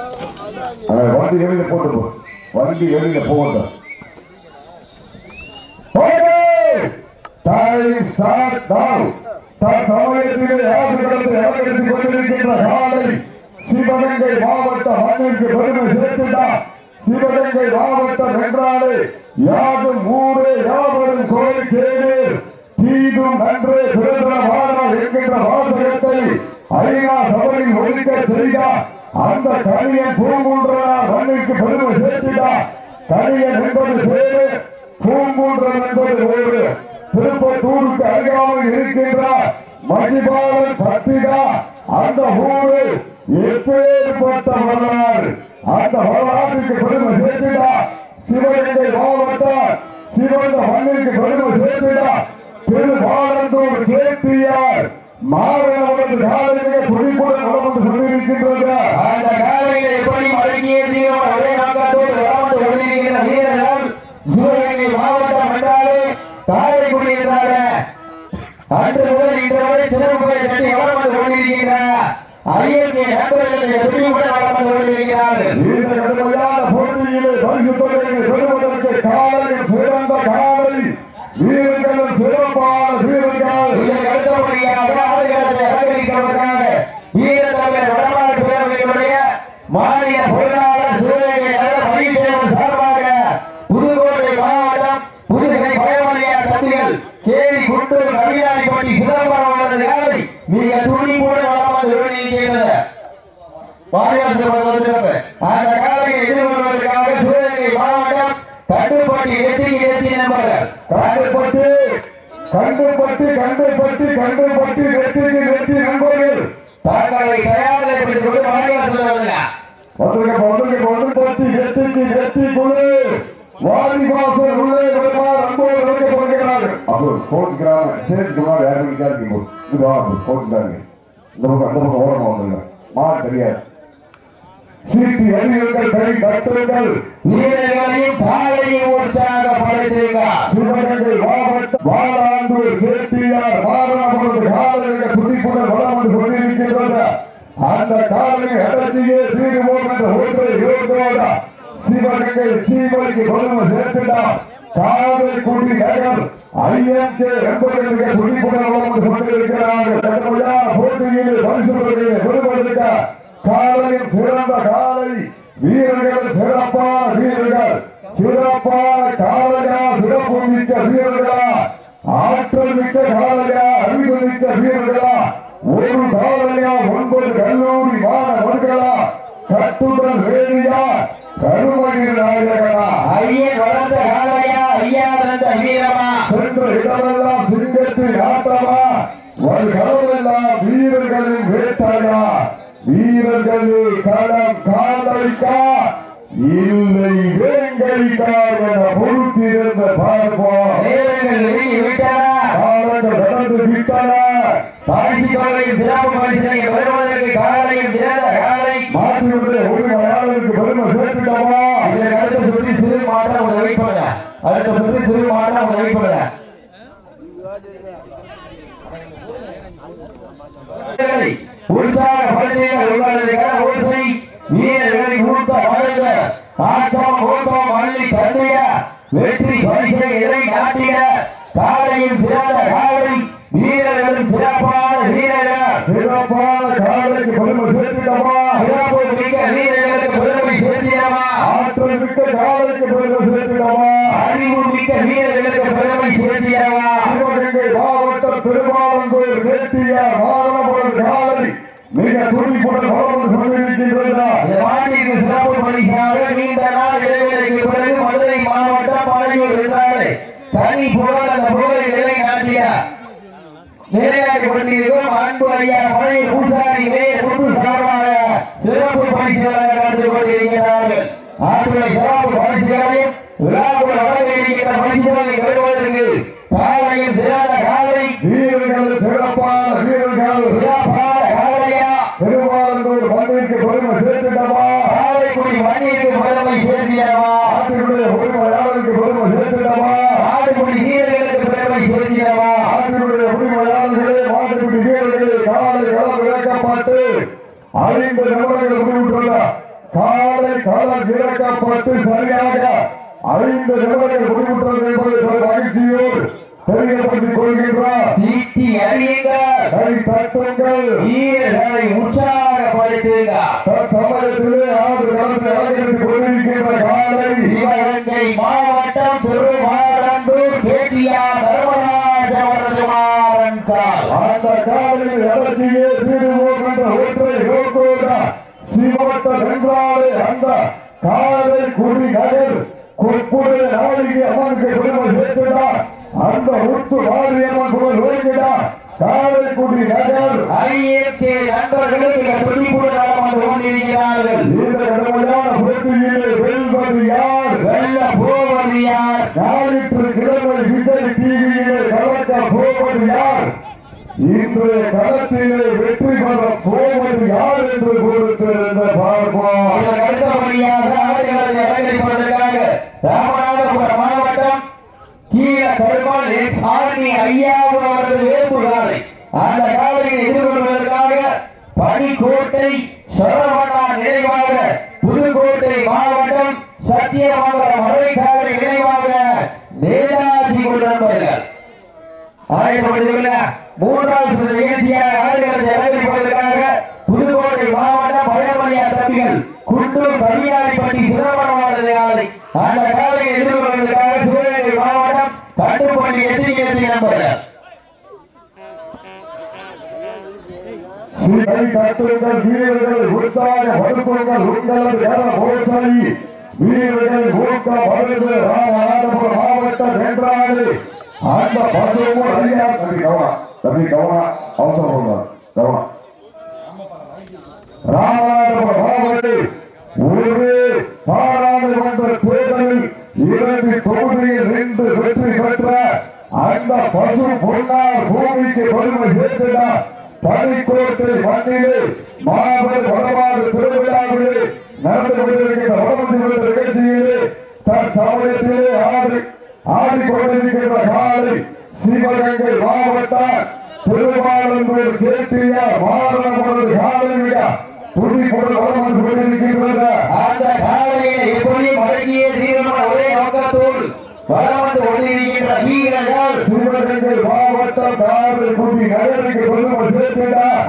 அஹ் வண்டி வெளியில போட்டு போ. வண்டி வெளியில போகட்டும் சிவகங்கை மாவட்ட மண்ணிற்கு பெருமை சேர்த்துட்டார் சிவகங்கை மாவட்டம் என்றாலே ஊரே யாவரும் கோயில் கேளீர். தீதும் நன்றே என்கின்ற வாசகத்தை ஐநா சபையில் ஒழிக்க செய்தார். அந்த கனியன் பூங்குன்றனார் மண்ணிற்கு பெருமை சேர்த்திட்டார் கனியன் என்பது பேரு பூங்குன்றம் என்பது ஒரு திருப்பத்தூருக்கு அருகாமல் இருக்கின்ற மணிபாலன் பத்திகா அந்த ஊரு எப்பேற்பட்ட வரலாறு அந்த வரலாற்றுக்கு பெருமை சேர்த்துடா. சிவகங்கை மாவட்டம் சிவந்த மண்ணிற்கு பெருமை சேர்த்துடா. திருவாரந்தூர் கேபிஆர் மாணவரது காலையிலே அந்த காலையில் எப்படி மடங்கிய தீரம் ஒரே நோக்கத்தோடு வளர்ந்து கொண்டிருக்கிற வீரர்கள் சிவகங்கை மாவட்டம் என்றாலே காரைக்குடி என்றாலே அன்று முதல் இன்று வரை சிறப்புகளை கட்டி வளர்ந்து கொண்டிருக்கின்ற ஐயத்திய நண்பர்கள் துணிவுடன் வளர்ந்து கொண்டிருக்கிறார்கள் இந்த கடுமையான போட்டியிலே பரிசு தொகையை பெறுவதற்கு காலையில் சிறந்த காலை வீரர்களும் சிறப்பான வீரர்கள் இதற்கு அடுத்தபடியாக ஆடுகளத்தை அலங்கரிப்பதற்காக வீரத்தமிழர் வடமாடு பேரவையினுடைய மாநில பொருளாளர் சிவகங்கை நகர பயிர்தேவன் சார்பாக புதுக்கோட்டை மாவட்டம் புதுகை பயமணியார் தம்பிகள் கேலி குண்டு கவியாரிப்பட்டி சிதம்பரம் அவரது காலை மிக துணிவோடு வளர்ந்து வெளியிடுகிறது வாரியாசிரியர் வந்திருக்கிறது. அந்த காலையை எதிர்கொள்வதற்காக சிவகங்கை மாவட்டம் கட்டுப்பட்டி எத்தி எத்தி நம்பர்கள் கண்டுபட்டு கண்டுபட்டு கண்டுபட்டு கண்டுபட்டு வெற்றி வெற்றி நண்பர்கள் தங்களை தயார் நிலைப்படுத்திக் கொண்டு வாரியாசிரியர் வருகிறார். வந்துங்க வந்து பட்டி வெற்றிக்கு வெற்றி குழு வாரிவாசல் உள்ளே வருமாறு அன்போடு அழைக்கப்படுகிறார்கள் அது கோச்சுக்கிறாங்க ஸ்டேஜ்க்கு முன்னாடி யாரும் போது இது கோச்சுக்கிறாங்க இந்த பக்கம் அந்த பக்கம் வந்துருங்க. மாறு தெரியாது. சீட்டி அணிகள் கை கட்டுங்கள் வீரர்களையும் காலையும் உற்சாகப்படுத்துகிறார் சிவகங்கை மாவட்டம் வாழாந்தூர் கேட்டியார் மாறாமது காலையில் துடிப்புடன் வளம் வந்து கொண்டிருக்கின்றது அந்த காலை அடர்த்தியே தீர்வோம் என்ற ஒன்றை யோகோட சிவகங்கை சீமைக்கு வலுமை சேர்த்துட்டார். காலை குடி நகர் ஐஎம்கே என்பவர்களுக்கு துடிப்புடன் வளம் வந்து கொண்டிருக்கிறார்கள். கடுமையான போட்டியிலே பரிசு தொகையை பெறுவதற்கு காலையும் சிறந்த காலை. வீரர்கள் சிறப்பான வீரர்கள் சிறப்பான காலையா சிறப்பு மிக்க வீரர்களா. ஆற்றல் மிக்க காலையா அறிவு மிக்க வீரர்களா. ஒரு காலையா ஒன்பது கல்லூரி மாணவர்களா. கட்டுடல் வேலியா கருமணி நாயகனா. ஐயன் வளர்ந்த காலையா ஐயா தந்த வீரமா. சென்ற இடமெல்லாம் சிங்கத்தின் ஆட்டமா. வருகளமெல்லாம் வீரர்களின் வேட்டையா. வீரர்களே களம் காலைக்கா இல்லை வேங்கைக்கா என பொறுத்திருந்த பார்ப்போம். நேரங்கள் நெருங்கி விட்டன. காலங்கள் நடந்து விட்டன. தொகையின் சிறப்பு காலை. மாற்றியுடைய பெருமை சேர்த்துட்டோமா? அடுத்த சுற்றி சிறு மாற்றம் வைப்பட அடுத்த சுற்றி சிறு மாற்றம் உங்களை வைப்பட உற்சாகப்படுத்தியவர் உள்ளதற்கான ஓசை வீரர்களை அள்ளி தந்தைய வெற்றி பரிசை இறை சிறந்த காலை வீரர்களும் சிறப்பான வீரர்கள் சிறப்பான காலைக்கு பெருமை சிறப்பு மிக்க வீரர்களுக்கு பெருமை சேர்த்திடமா ஆற்றல் மிக்க காலைக்கு பெருமை அறிவு மிக்க வீரர்களுக்கு பெருமை சிவகங்கை மாவட்டம் திருமாவளந்தூர் வேட்டிய மாதவரம் காலை மிக துணி போட்டு கொண்டிருக்கின்றதா இந்த மாட்டிற்கு சிறப்பு பரிசாக நீண்ட நாள் இடைவேளைக்கு பிறகு மதுரை மாவட்டம் பழையூர் என்றாலே தனி புகழ் அந்த புகழை நிலைநாட்டிய நிலைநாட்டிக் அன்பு ஐயா பழைய பூசாரி வே முத்து சார்பாக சிறப்பு பரிசுகளை நடந்து கொண்டிருக்கிறார்கள் ஆற்றுரை சிறப்பு பரிசுகளையும் விழாவுடன் வழங்க இருக்கின்ற பரிசுகளை பெறுவதற்கு காலையும் சிறந்த காலை வீரர்கள் சிறப்பான வீரர்கள் சிறப்பான காலையா திருமாவளந்தூர் மண்ணிற்கு பெருமை சேர்த்துட்டோமா காரைக்குடி மண்ணிற்கு பெருமை சேர்த்திடவா ஆற்றினுடைய சேர்த்துட்டோமா ஆட்டுக்குடி வீரர்களுக்கு பெருமை சேர்த்திடவா ஆற்றினுடைய உரிமையாளர்களே மாட்டுக்குடி வீரர்களே காலை களம் இறக்கப்பட்டு ஐந்து நிமிடங்கள் முடிவுற்றுள்ள காலை களம் இறக்கப்பட்டு சரியாக ஐந்து நிமிடங்கள் முடிவுற்றது என்பதை மகிழ்ச்சியோடு தெரியப்படுத்திக் கொள்கின்றார். சீட்டி அறியுங்கள். கை தட்டுங்கள். வீரர்களை உற்சாகப்படுத்துங்க தற்சமயத்திலே ஆறு களத்தை அலங்கரித்துக் கொண்டிருக்கின்ற காலை சிவகங்கை மாவட்டம் திருமாரந்தூர் கேட்டியார் தர்மராஜ வரதுமாறன் கால் அந்த காலையில் இறக்கியே தீருவோம் என்ற ஒற்றை நோக்கோட சிவட்டம் என்றாலே அந்த காலை குடி நகர் குறிப்புடைய நாளிகை அம்மனுக்கு பெருமை சேர்த்துட்டார் அந்த முத்து வாரியம்மன் புகழ் விளங்கினார். காலை குடி நகர் ஐயத்தே நண்பர்களுக்கு துடிப்புடன் நலம் வந்து கொண்டிருக்கிறார்கள். இந்த கடுமையான போட்டியிலே வெல்வது யார்? வெல்ல போவது யார்? ஞாயிற்றுக்கிழமை விஜய் டிவியிலே கலக்க போவது யார்? இன்றைய களத்திலே வெற்றி பெற போவது யார் என்று பொறுத்திருந்த பார்ப்போம் அடுத்தபடியாக ஆடுகளை அலங்கரிப்பதற்காக ராமநாதபுரம் மாவட்டம் கீழ கருமாள் சாமி ஐயாவு அவரது வேம்புகாலை அந்த காலையை எதிர்கொள்வதற்காக பனிக்கோட்டை சரவணா நினைவாக புதுக்கோட்டை மாவட்டம் சத்தியமங்கலம் மதுரைக்காலை நினைவாக நேதாஜி நண்பர்கள் ஆயத்தப்படுத்தியுள்ள மூன்றாவது நிகழ்ச்சியாக ஆடுகளத்தை அலங்கரிப்பதற்காக புதுக்கோட்டை மாவட்டம் பயமணியா தம்பிகள் குண்டூர் கவியாரிப்பட்டி சிதம்பரமானது காலை அந்த காலையை எதிர்கொள்வதற்காக சிவகங்கை மாவட்டம் கட்டுப்பட்டி எத்திரிகேத்தி நண்பர்கள் சிலை கட்டுங்கள் வீரர்கள் உற்சாக படுத்துங்கள் உங்களது ஏற மோசடி வீரர்கள் ஊக்க வருது ராமநாதபுரம் மாவட்டம் என்றாலே அந்த பசுவும் அறியா தம்பி கவனா தம்பி கவனா அவசரம் கவனா ராமநாதபுரம் மாவட்டம் ஒரு பாராளுமன்ற தேர்தலில் இரண்டு தொகுதியில் நின்று வெற்றி பெற்ற அந்த பசு பொன்னார் பூமிக்கு பெருமை சேர்க்கிறார் பனிக்கோட்டை மண்ணிலே மாபெரும் வடமாறு திருவிழாவிலே நடந்து கொண்டிருக்கின்ற வடமதி நிகழ்ச்சியிலே தன் சமயத்திலே ஆடி ஆடிக்கொண்டிருக்கின்ற காலை சிவகங்கை மாவட்டம் திருவாரூர் கேட்டியார் மாரணமனது காலை விட துடிப்புடன் வளம் வந்து கொண்டிருக்கின்றது அந்த காலையில எப்படியும் அடங்கிய தீரமான ஒரே நோக்கத்தோடு வரம் வந்து கொண்டிருக்கின்ற வீரர்கள் சிவகங்கை மாவட்டம் காரைக்குடி நகருக்கு பெருமை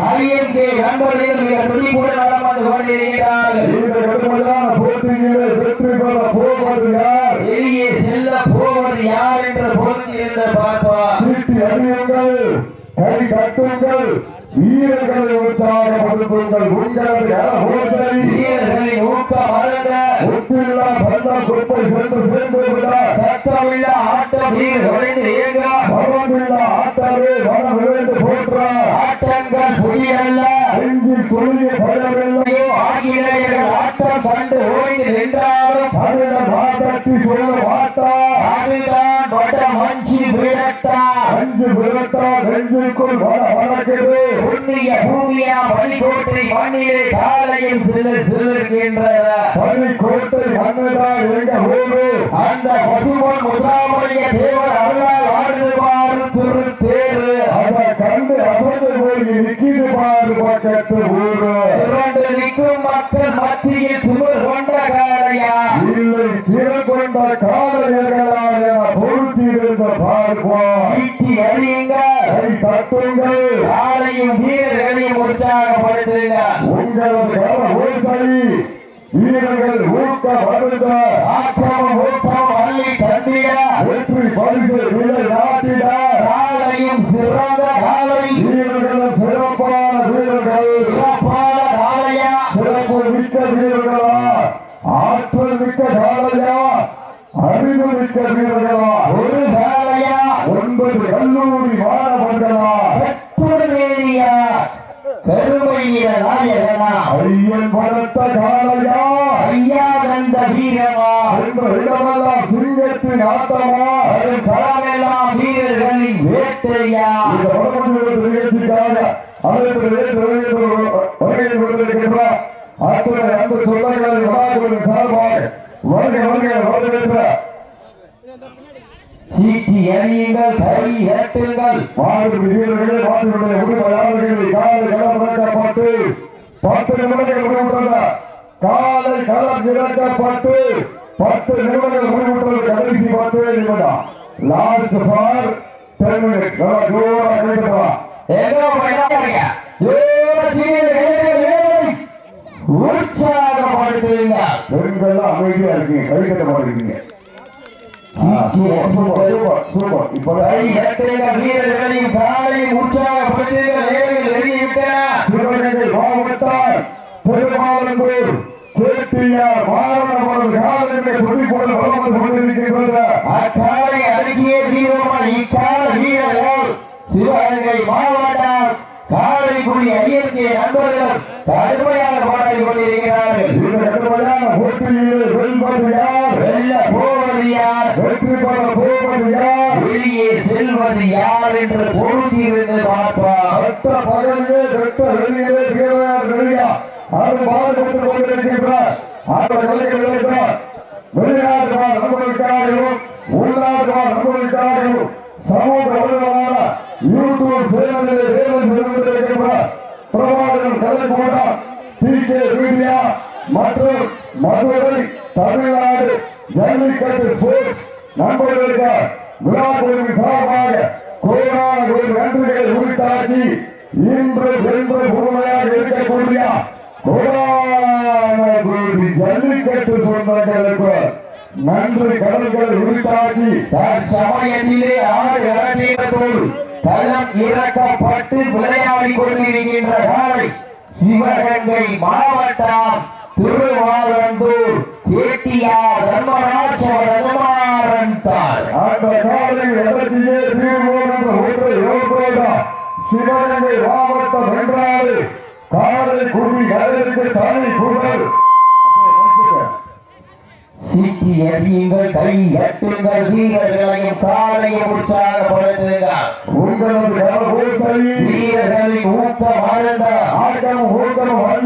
சேர்க்கிறார் ஐஎன்கே நண்பர்கள் மிக துடிப்புடன் வரம் வந்து கொண்டிருக்கிறார்கள். இந்த கடுமையான போட்டியிலே வெற்றி பெற போவது யார் வெளியே செல்ல போவது யார் என்று பொறுத்திருந்த பார்ப்பார் சீட்டி அணியுங்கள் கை கட்டுங்கள் வீரர்களை உற்சாகப்படுத்துங்கள். உங்களது ஓசை வீரர்களின் ஊக்கம் அருந்த ஒட்டில்லா பந்த குப்பை சென்று சேர்ந்து விட்டார். சத்தமில்ல ஆட்டம் நீர் நுழைந்து இயங்க. பரவமில்லா ஆட்டவே மனம் விளைந்து போற்றார். ஆட்டங்கள் புதியல்ல. நெஞ்சில் துணிய பயமில்லை ஆங்கிலேயர்கள் ஆட்டம் கண்டு ஓய்ந்து நின்றாலும். தமிழர் சொல்ல அதுதான் வட விரட்டா. அஞ்சு விரட்டா நெஞ்சுக்குள் வர வழக்குது புண்ணிய பூமியா பனிக்கோட்டை மண்ணிலே காலையில் சிறு சிறுகின்றத பள்ளிக்கோட்டை மன்னதான் எங்க ஊரு. அந்த பசுமன் முதாமணிய தேவர் அருளால் ஆடுவாரு திரு தேரு அத கண்டு அசந்து போய் நிக்கிது பாரு பக்கத்து ஊரு. திரண்டு நிற்கும் மக்கள் மத்தியில் திமிர் கொண்ட காளையா. இல்லை திறக்கொண்ட காலையர்களா என பொருத்தியிருந்த பார்ப்போம் ஈட்டி அறியுங்கள் தட்டுங்கள். காலையும் வீரர்களையும் உற்சாகப்படுத்துங்க உங்களது கர ஓசை வீரர்கள் ஊக்க வருத ஆக்கம் ஊக்கம் அள்ளி தந்திட வெற்றி பரிசு விலை நாட்டிட. காலையும் சிறந்த காலை. வீரர்கள் சிறப்பான வீரர்கள். சிறப்பான காளையா சிறப்பு மிக்க வீரர்களா? ஆற்றல் மிக்க காலையா? அறிவு மிக்க வீரர்களா ஒரு காளையா ஒன்பது கல்லூரி மாணவர்களா பெற்றுமேனியா கருமையில நாயகனா ஐயன் பலத்த காலையா ஐயா கந்த வீரமா என்ற இடமெல்லாம் சிங்கத்தின் ஆட்டமா அது களமெல்லாம் வீரர்களின் வேட்டையா? இந்த வடமொழி நிகழ்ச்சிக்காக வருகை கொண்டிருக்கின்ற அத்தனை அன்பு சொந்தங்களை வளாகத்தின் சார்பாக வருக வருக வரவேற்ற சீட்டி அணியுங்கள் கை ஏற்றுங்கள். மாடு வீரர்களே மாட்டினுடைய உரிமையாளர்களை காலை களமிறக்கப்பட்டு பத்து நிமிடங்கள் முடிவுற்றது. காலை களம் இறக்கப்பட்டு பத்து நிமிடங்கள் முடிவுற்றது கடைசி பத்து நிமிடம். லாஸ்ட் ஃபார் டென் மினிட்ஸ் ஜோரா கேட்டுவா ஏதோ பண்ணாதீங்க ஏதோ சீனியர் உற்சாகப்படுத்துங்க. பெண்கள் அமைதியா இருக்கீங்க. கை கட்ட மாட்டேங்கிறீங்க. Super super. சிவகங்கை மாவட்டம் காரைக்குடி ஐயர்கே நண்பர்கள் கடுமையாக பாடி கொண்டிருக்கிறார்கள். வெல்ல போவது யார் வெற்றி பெற போவது யார் வெளியே செல்வது யார் என்று பொருந்திருந்து பார்ப்பார். வெட்ட பகலிலே வெட்ட வெளியிலே வெளியா அவர் பாடுபட்டுக் கொண்டிருக்கின்றார் அவர் விளைகிறார் வெளிநாட்டு வாழ் உள்நாட்டு வாழ் சமூக வல்லுநரான யூடியூப் சேனலிலே வேலை செய்து கொண்டிருக்கின்றார். பிரபாகரன் கலைக்கூடம் டி கே மீடியா மற்றும் மதுரை தமிழ்நாடு ஜல்லிக்கட்டு ஸ்போர்ட்ஸ் நண்பர்களுக்கு விழாக்குழுவின் சார்பாக கோடான நன்றிகளை உரித்தாக்கி இன்று வென்று இருக்கக்கூடிய ஜல்லிக்கட்டு சொந்தங்களுக்கு நன்றி கடல்களை உரித்தாக்கி தற்சமயத்திலே ஆடு இறங்கியதோடு களம் இறக்கப்பட்டு விளையாடி கொண்டிருக்கின்ற காலை சிவகங்கை மாவட்டம் திருவாரந்தூர் கேட்டியார் தர்மராஜ ரகுமாரன் தாள் அந்த காலையில் எதற்கே தீர்வோம் சிவகங்கை மாவட்டம் என்றாலே காலை குடி கலைக்கு தனி குரல் சீட்டி அடியுங்கள் கை எட்டுங்கள் வீரர்களையும் காலையும் உற்சாகப்படுத்துங்கள். உங்களது வீரர்களின் ஊக்கம் ஆழ்ந்த ஆட்டம்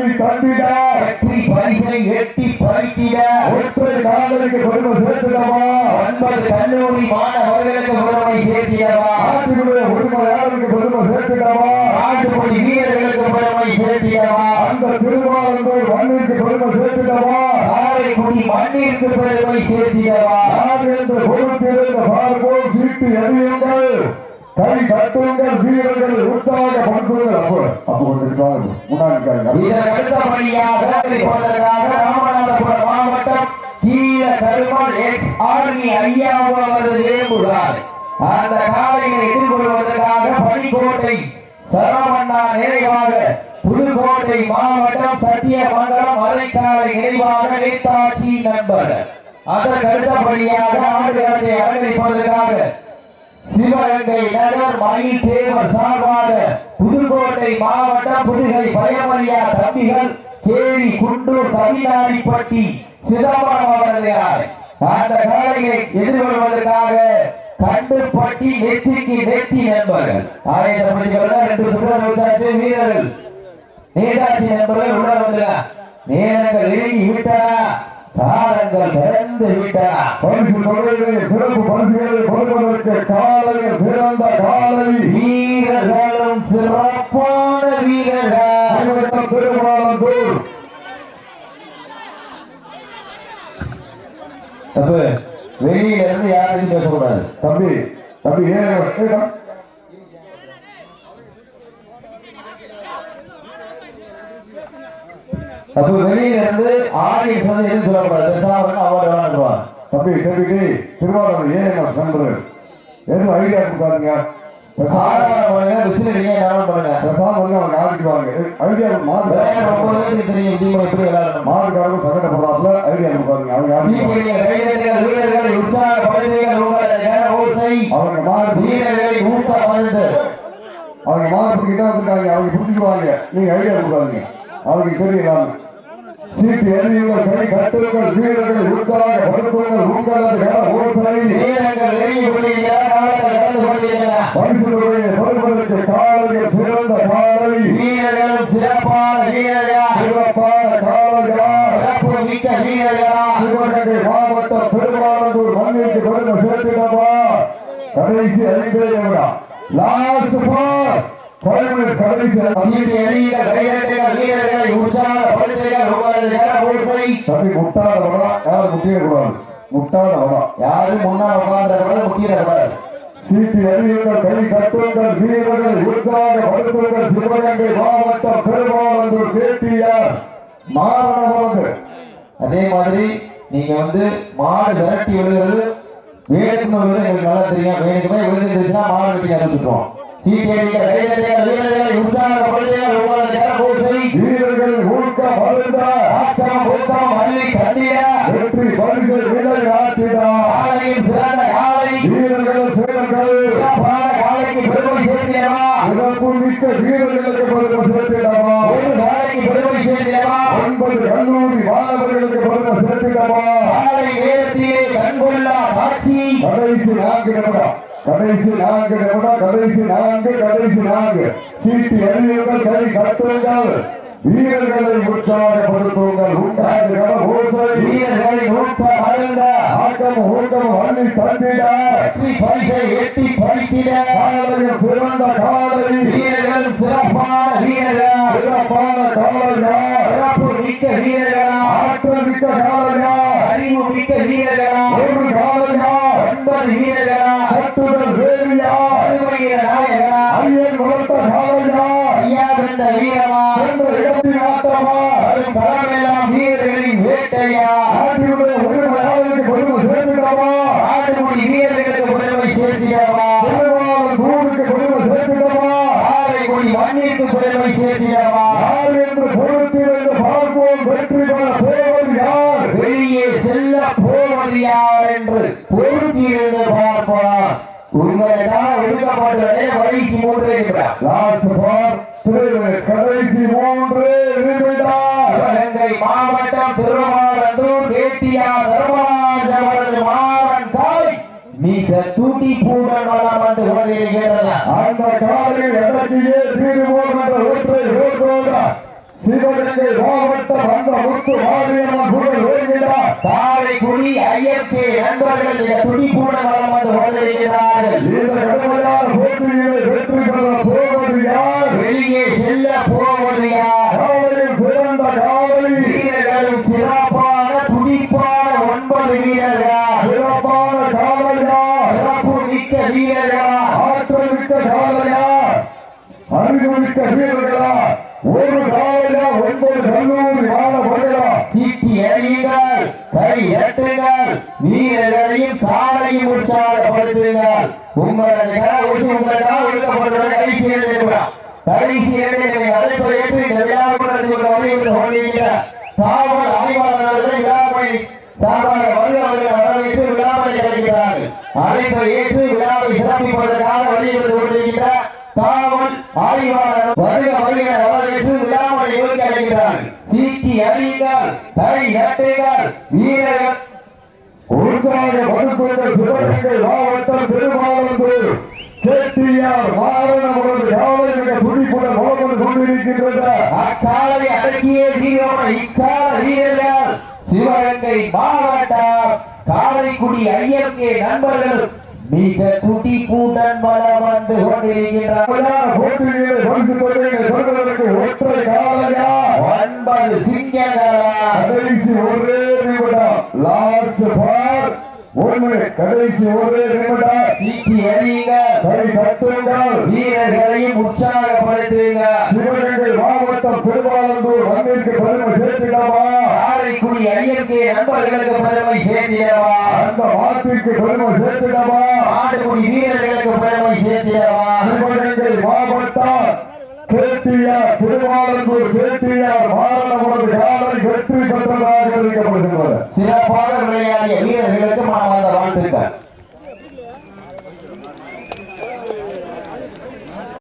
வள்ளி தந்திட. வெற்றி பரிசை எட்டி பறித்திட ஒற்றை காதலுக்கு பெருமை சேர்த்துடவா. ஒன்பது கல்லூரி மாணவர்களுக்கு பெருமை சேர்த்திடவா. நாட்டினுடைய உரிமையாளருக்கு பெருமை சேர்த்துடவா. நாட்டுப்படி வீரர்களுக்கு பெருமை சேர்த்திடவா. அந்த திருமாவளந்தூர் வள்ளிக்கு பெருமை சேர்த்துடவா. காரைக்குடி மண்ணிற்கு பெருமை சேர்த்திடவா. யார் என்று பொறுத்திருந்த பார்ப்போம் சீட்டு எறியுங்கள் கை கட்டுங்கள் வீரர்கள் உற்சாக உற்சாகப்படுத்துங்கள் அப்போ அப்போ கொஞ்சம் முன்னாடி அடுத்தபடியாக ராமநாதபுரம் மாவட்டம் கீழ கருமாள் எக்ஸ் ஆர்மி ஐயாவு அவரது வேம்புகார். அந்த காலையை எதிர்கொள்வதற்காக பனிக்கோட்டை சரவண்ணா நினைவாக புதுக்கோட்டை மாவட்டம் சத்தியமங்கலம் மலைக்காலை நினைவாக நேதாஜி நண்பர். அதற்கு அடுத்தபடியாக ஆடுகளத்தை அலங்கரிப்பதற்காக சிவகங்கை நகர் மயில் தேவர் சார்பாக புதுக்கோட்டை மாவட்டம் புதுகை பயமரியா தம்பிகள் கேரி குண்டூர் தமிழ்நாடிப்பட்டி சிதம்பரம் அவர்களார் அந்த காலையை எதிர்கொள்வதற்காக கண்டுபட்டி நெத்திக்கு நெத்தி நண்பர்கள். ஆயிரத்தி ரெண்டு சுற்று வீரர்கள். நேதாஜி நண்பர்கள் உள்ள வந்துடா நேரங்கள் நெருங்கி விட்டன காலங்கள் பிறந்து விட்டன பரிசு தொகையிலே சிறப்பு பரிசுகளை கொடுப்பதற்கு காலையில் சிறந்த காலை. வீரர்களும் சிறப்பான வீரர்கள். தப்பு வெளியில இருந்து யாரையும் பேசக்கூடாது. தம்பி தம்பி ஏன் தப்பு வெளியில இருந்து ஆடியன்ஸ் வந்து எதுவும் சொல்லக்கூடாது. பேசாம அவார்டு விளாண்டுருவாங்க தம்பி தம்பி திருவாரூர் ஏன் நண்பர் எதுவும் ஐடியா கொடுக்காதீங்க. ஆரம்பிக்குவாங்க ஐடியா கொடுக்காதீங்க. அவங்க மாறு. அவங்க மாறத்துக்கு என்ன வந்திருக்காங்க அவங்க பிடிச்சிக்குவாங்க நீங்க ஐடியா கொடுக்காதீங்க. அவங்களுக்கு தெரியலாம் சீட்டு எண்ணியுங்கள் கை கட்டுங்கள் வீரர்களை உற்சாக படுத்துங்கள் உங்களது ஓசை. வீரர்கள் நெருங்கி கொண்டிருக்கிற காலத்தில் கடந்து கொண்டிருக்கிற. பரிசுகளை பெறுவதற்கு காலையில் சிறந்த காலை. வீரர்களும் சிறப்பான வீரர்கள்? சிறப்பான காலையா? சிறப்பு மிக்க வீரர்களா? சிவகங்கை மாவட்டம் திருவாரூர் மண்ணிற்கு பெருமை கடைசி ஐந்தே. லாஸ்ட். வீட்டு எறிகிற கையெழுத்துகள் வீரர்களை உற்சாகப்படுத்த இரட்டைகள் உங்களது அப்படி தம்பி முட்டாத வடம் யாரும் முட்டிடக்கூடாது. முட்டாத வடம் யாரும் முன்னால் உட்கார்ந்த முட்டிடக்கூடாது. அறியுங்கள் கை கட்டுங்கள் வீரர்கள் உற்சாகப்படுத்துங்கள். சிவகங்கை மாவட்டம் பெருமாளந்தூர் கேட்டியார் அதே மாதிரி நீங்க வந்து மாடு விரட்டி எழுதுறது வேணுமே எங்களுக்கு நல்லா தெரியும். வேணுக்குமே விழுந்துருச்சுன்னா மாடு வெட்டி அனுப்பிச்சுருவோம் வீரர்களை வீரர்கள் ஊக்க மருந்த ஆச்சம் ஊக்கம் அள்ளி கண்டிட வெற்றி பரிசு விலை ஆட்டினார் காலையில் சிறந்த காலை. வீரர்கள் சேரர்கள் சிறப்பான காலைக்கு பெருமை சேர்த்திடவா? சிறப்பு மிக்க வீரர்களுக்கு பெருமை சேர்த்திடவா? ஒரு காலைக்கு பெருமை சேர்த்திடவா? ஒன்பது கல்லூரி மாணவர்களுக்கு பெருமை சேர்த்திடவா? காலை நேரத்திலே கண்கொள்ளா காட்சி. கடைசி நான்கு நிமிடம். கடைசி நான்கு நிமிடம் கடைசி நான்கு கடைசி நான்கு. சீட்டு அறியுங்கள் கை கட்டுங்கள். வீரர்களை உற்சாகப்படுத்துங்கள். உண்டாகிற ஓசை வீரர்களை நோக்க மறந்த ஆட்டம் ஊக்கம் அள்ளி தந்திட. வெற்றி பரிசை எட்டி பறித்திட. காலையில் சிறந்த காலை வீரர்கள் சிறப்பான வீரர்கள். சிறப்பான காலையா சிறப்பு மிக்க வீரர்களா. ஆற்றல் மிக்க காலையா அறிவு மிக்க வீரர்களா. ஒரு காலையா ஒன்பது வீரர்களா. கட்டுடல் வேலியா? அருமையில ஐயன் வளர்த்த காலையா ஐயா பிறந்த வீரமா? ஆட்டமா வரும் பலமெல்லாம் வீரர்களின் வேட்டையா நாட்டினுடைய உரிமையாளருக்கு பெருமை சேர்த்துட்டமா ஆடுமுடி வீரர்களுக்கு பெருமை சேர்த்திடவா திருவாளர் தூருக்கு பெருமை சேர்த்துட்டமா ஆரைக்குடி மண்ணிற்கு பெருமை சேர்த்திடவா யார் என்று பொறுத்தீர் என்று பார்ப்போம் வெற்றி பெற போவது யார் வெளியே செல்ல போவது யார் என்று மூன்று லாஸ்ட் ஃபார் கடைசி மூன்று. சிவகங்கை மாவட்டம் திருமாவளத்தூர் கேட்டியார் தர்மராஜ் அவரது மாவன் காலை மிக துடிப்புடன் வளம் வந்து கொண்டிருக்கிறது அந்த காலையில் எதற்கையே தீர்வோம் என்ற ஒற்றை ரோட்டோட சிவகங்கை மாவட்டம் அந்த முத்து மாரியம்மன் புகழ் ஓய்கிறார் காரைக்குடி ஐயப்பே நண்பர்கள் மிக துடிப்புடன் வளம் வந்து கொண்டிருக்கிறார்கள் இந்த கடுமையான போட்டியிலே வெற்றி பெற போவது யார்? வெளியே செல்ல போவது யார்? மிக்க வீரர்களா ஆற்றல் மிக்க காலையா அறிவுமிக்க வீரர்களா ஒரு காலையா ஒன்பது கல்லூரி மாணவர்களா சீட்டி எறியுங்கள் கை எட்டுங்கள் வீரர்களையும் காலையும் உற்சாகப்படுத்துங்கள். உங்களது ஊசி உங்களுக்காக ஒழுக்கப்பட்டுள்ள கடைசி இரண்டு கடைசி இரண்டு நிமிடம் அழைப்பை ஏற்று இந்த விழாவுக்கு நடத்தி கொண்டு வருகின்ற கொண்டிருக்கிற காவல் ஆய்வாளர் அவர்களை விழாவை சார்பாக வருக அவர்கள் வரவேற்று விழாவை கிடைக்கிறார்கள் அழைப்பை ஏற்று விழாவை சிறப்பிப்பதற்காக வழிபட்டு கொண்டிருக்கின்ற காவல் ஆய்வாளர் வருக வருக வரவேற்று விழாவை நிகழ்ச்சி அறியுங்கள் கை எட்டுங்கள் வீரர்கள் உற்சாகப்படுத்துங்கள் சிவகங்கை மாவட்டம் திருமாவளந்தூர். கேட்டியார் மாரணவரது காலை மிக துடிப்புடன் வளர்ந்து கொண்டிருக்கின்றன அக்காலை அடக்கிய வீரமான இக்கால வீரர்கள் சிவகங்கை மாவட்டம் காரைக்குடி ஐயர்கே நண்பர்களும் மிக துடிப்புடன் வளம் வந்து ஒன்பது சிங்கங்களா கடைசி ஒரே நிமிடம். லாஸ்ட் ஃபார் ஒன்று கடைசி ஒரே நிமிடம். சீட்டி எறியுங்கள் கை தட்டுங்கள் வீரர்களையும் உற்சாகப்படுத்துங்கள் சிவகங்கை மாவட்டம் திருமாவளந்தூர் மண்ணிற்கு பெருமை சேர்த்திடவா காரைக்குடி ஐயர்கே நண்பர்களுக்கு பெருமை சேர்த்திடவா? அந்த மாட்டிற்கு பெருமை சேர்த்திடவா? ஆடுகுடி வீரர்களுக்கு பெருமை சேர்த்திடவா? சிவகங்கை மாவட்டம் கேட்டியார் திருமாவளந்தூர் கேட்டியார் மாரணவரது காலை வெற்றி பெற்றதாக அறிவிக்கப்படுகிறது சிறப்பாக விளையாடிய வீரர்களுக்கு மனமார்ந்த வாழ்த்துக்கள்.